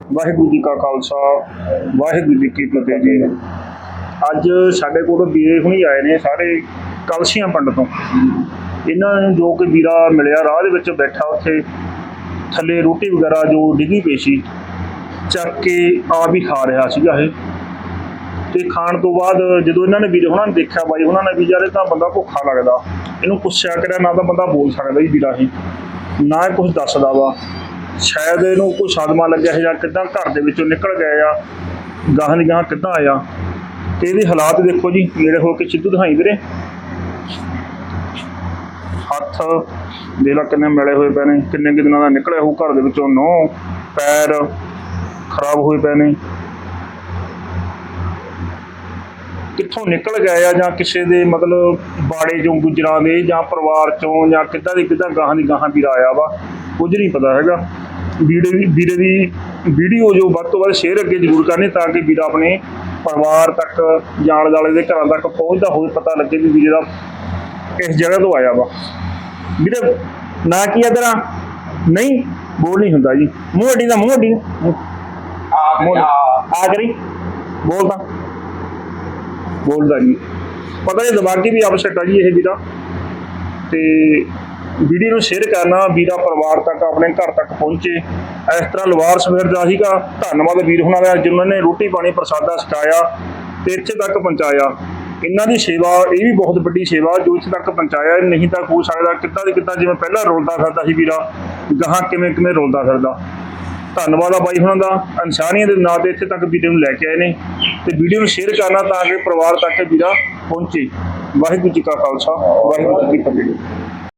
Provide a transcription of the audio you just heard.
ਵਾਹਿਗੁਰੂ ਜੀ ਕਾ ਖਾਲਸਾ, ਵਾਹਿਗੁਰੂ ਜੀ ਕੀ ਫਤਿਹ ਜੀ। ਅੱਜ ਸਾਡੇ ਕੋਲ ਵੀਰੇ ਹੁਣੀ ਆਏ ਨੇ ਸਾਰੇ ਕਲਸੀਆਂ ਪਿੰਡ ਤੋਂ। ਇਹਨਾਂ ਨੂੰ ਜੋ ਕਿ ਵੀਰਾ ਮਿਲਿਆ, ਰਾਹ ਦੇ ਵਿੱਚ ਬੈਠਾ ਉੱਥੇ, ਥੱਲੇ ਰੋਟੀ ਵਗੈਰਾ ਜੋ ਡਿੱਗੀ ਪਈ ਸੀ, ਚੱਕ ਕੇ ਆਪ ਹੀ ਖਾ ਰਿਹਾ ਸੀਗਾ ਇਹ। ਤੇ ਖਾਣ ਤੋਂ ਬਾਅਦ ਜਦੋਂ ਇਹਨਾਂ ਨੇ ਵੀਰੇ ਹੁਣਾਂ ਨੇ ਦੇਖਿਆ, ਬਾਈ ਉਹਨਾਂ ਨੇ ਵੀ ਯਾਰ ਇਹ ਤਾਂ ਬੰਦਾ ਭੁੱਖਾ ਲੱਗਦਾ। ਇਹਨੂੰ ਪੁੱਛਿਆ ਕਰਿਆ ਨਾ ਤਾਂ ਬੰਦਾ ਬੋਲ ਸਕਦਾ ਜੀ ਵੀਰਾ ਹੀ। ਨਾ ਇਹ ਕੁਝ ਦੱਸਦਾ ਵਾ। ਸ਼ਾਇਦ ਇਹਨੂੰ ਕੋਈ ਸਦਮਾ ਲੱਗਿਆ ਹੈ ਜਾਂ ਕਿੱਦਾਂ ਘਰ ਦੇ ਵਿੱਚੋਂ ਨਿਕਲ ਗਏ ਆ, ਗਾਹਾਂ ਦੀ ਗਾਹਾਂ ਕਿੱਦਾਂ ਆਇਆ। ਤੇ ਇਹਦੇ ਹਾਲਾਤ ਦੇਖੋ ਜੀ ਨੇੜੇ ਹੋ ਕੇ ਸਿੱਧੂ ਦਿਖਾਈ ਵੀਰੇ। ਹੱਥ ਦੇ ਲਾ ਕਿੰਨੇ ਮਿਲੇ ਹੋਏ ਪਏ ਨੇ, ਕਿੰਨੇ ਕੁ ਦਿਨਾਂ ਦਾ ਨਿਕਲਿਆ ਹੋਊ ਘਰ ਦੇ ਵਿੱਚੋਂ ਨੋ ਪੈਰ ਖਰਾਬ ਹੋਏ ਪਏ ਨੇ। ਕਿੱਥੋਂ ਨਿਕਲ ਗਏ ਆ ਜਾਂ ਕਿਸੇ ਦੇ ਮਤਲਬ ਬਾੜੇ ਚੋਂ ਗੁਜਰਾਂ ਦੇ ਜਾਂ ਪਰਿਵਾਰ ਚੋਂ ਜਾਂ ਕਿੱਦਾਂ ਦੀ ਕਿੱਦਾਂ ਗਾਹਾਂ ਦੀ ਗਾਹਾਂ ਵੀਰ ਆਇਆ ਵਾ, ਕੁਝ ਨਹੀਂ ਪਤਾ ਹੈਗਾ। ਵੀਰੇ ਦੀ ਵੀਰੇ ਦੀ ਵੀਡੀਓ ਜੋ ਵੱਧ ਤੋਂ ਵੱਧ ਸ਼ੇਅਰ ਅੱਗੇ ਜ਼ਰੂਰ ਕਰਨੀ ਤਾਂ ਕਿ ਵੀਰ ਆਪਣੇ ਪਰਿਵਾਰ ਤੱਕ ਜਾਣ ਵਾਲੇ ਦੇ ਘਰਾਂ ਤੱਕ ਪਹੁੰਚਦਾ ਹੋਵੇ ਪਤਾ ਲੱਗੇ ਵੀ ਵੀਰੇ ਦਾ ਇਸ ਜਗ੍ਹਾ ਤੋਂ ਆਇਆ ਵਾ। ਵੀਰੇ ਨਾ ਕੀ ਆ? ਤੇਰਾ ਨਹੀਂ ਬੋਲ ਨਹੀਂ ਹੁੰਦਾ ਜੀ। ਮੂੰਹ ਅੱਡੀ ਦਾ ਮੂੰਹ ਅੱਡੀ ਆ ਕਰੀ ਬੋਲਦਾ ਬੋਲਦਾ ਨਹੀਂ ਪਤਾ ਨਹੀਂ ਦਿਮਾਗੀ ਵੀ ਅਪਸੈਟ ਆ ਜੀ ਇਹ ਵੀਰਾ। ਤੇ ਵੀਡੀਓ ਨੂੰ ਸ਼ੇਅਰ ਕਰਨਾ, ਵੀਰਾ ਪਰਿਵਾਰ ਤੱਕ, ਆਪਣੇ ਘਰ ਤੱਕ ਪਹੁੰਚੇ। ਇਸ ਤਰ੍ਹਾਂ ਲਵਾਰਸ ਫਿਰਦਾ ਸੀਗਾ। ਧੰਨਵਾਦ ਵੀਰ ਹੁਣਾਂ ਦਾ, ਜਿਨ੍ਹਾਂ ਨੇ ਰੋਟੀ ਪਾਣੀ ਪ੍ਰਸਾਦਾ ਛਕਾਇਆ ਤੇ ਇੱਥੇ ਤੱਕ ਪਹੁੰਚਾਇਆ। ਇਹਨਾਂ ਦੀ ਸੇਵਾ, ਇਹ ਵੀ ਬਹੁਤ ਵੱਡੀ ਸੇਵਾ, ਜੋ ਇੱਥੇ ਤੱਕ ਪਹੁੰਚਾਇਆ, ਨਹੀਂ ਤਾਂ ਹੋ ਸਕਦਾ ਕਿੱਦਾਂ ਦੀ ਕਿੱਦਾਂ ਜਿਵੇਂ ਪਹਿਲਾਂ ਰੋਲਦਾ ਫਿਰਦਾ ਸੀ ਵੀਰਾ, ਗਾਹਾਂ ਕਿਵੇਂ ਕਿਵੇਂ ਰੋਲਦਾ ਫਿਰਦਾ। ਧੰਨਵਾਦ ਆ ਬਾਈ ਹੁਣਾਂ ਦਾ ਇਨਸਾਨੀਅਤ ਦੇ ਨਾਂ ਤੇ ਇੱਥੇ ਤੱਕ ਵੀਡੀਓ ਨੂੰ ਲੈ ਕੇ ਆਏ ਨੇ। ਤੇ ਵੀਡੀਓ ਨੂੰ ਸ਼ੇਅਰ ਕਰਨਾ ਤਾਂ ਕਿ ਪਰਿਵਾਰ ਤੱਕ ਵੀਰਾ ਪਹੁੰਚੇ। ਵਾਹਿਗੁਰੂ ਜੀ ਕਾ ਖਾਲਸਾ, ਵਾਹਿਗੁਰੂ ਜੀ ਕੀ ਫਤਿਹ।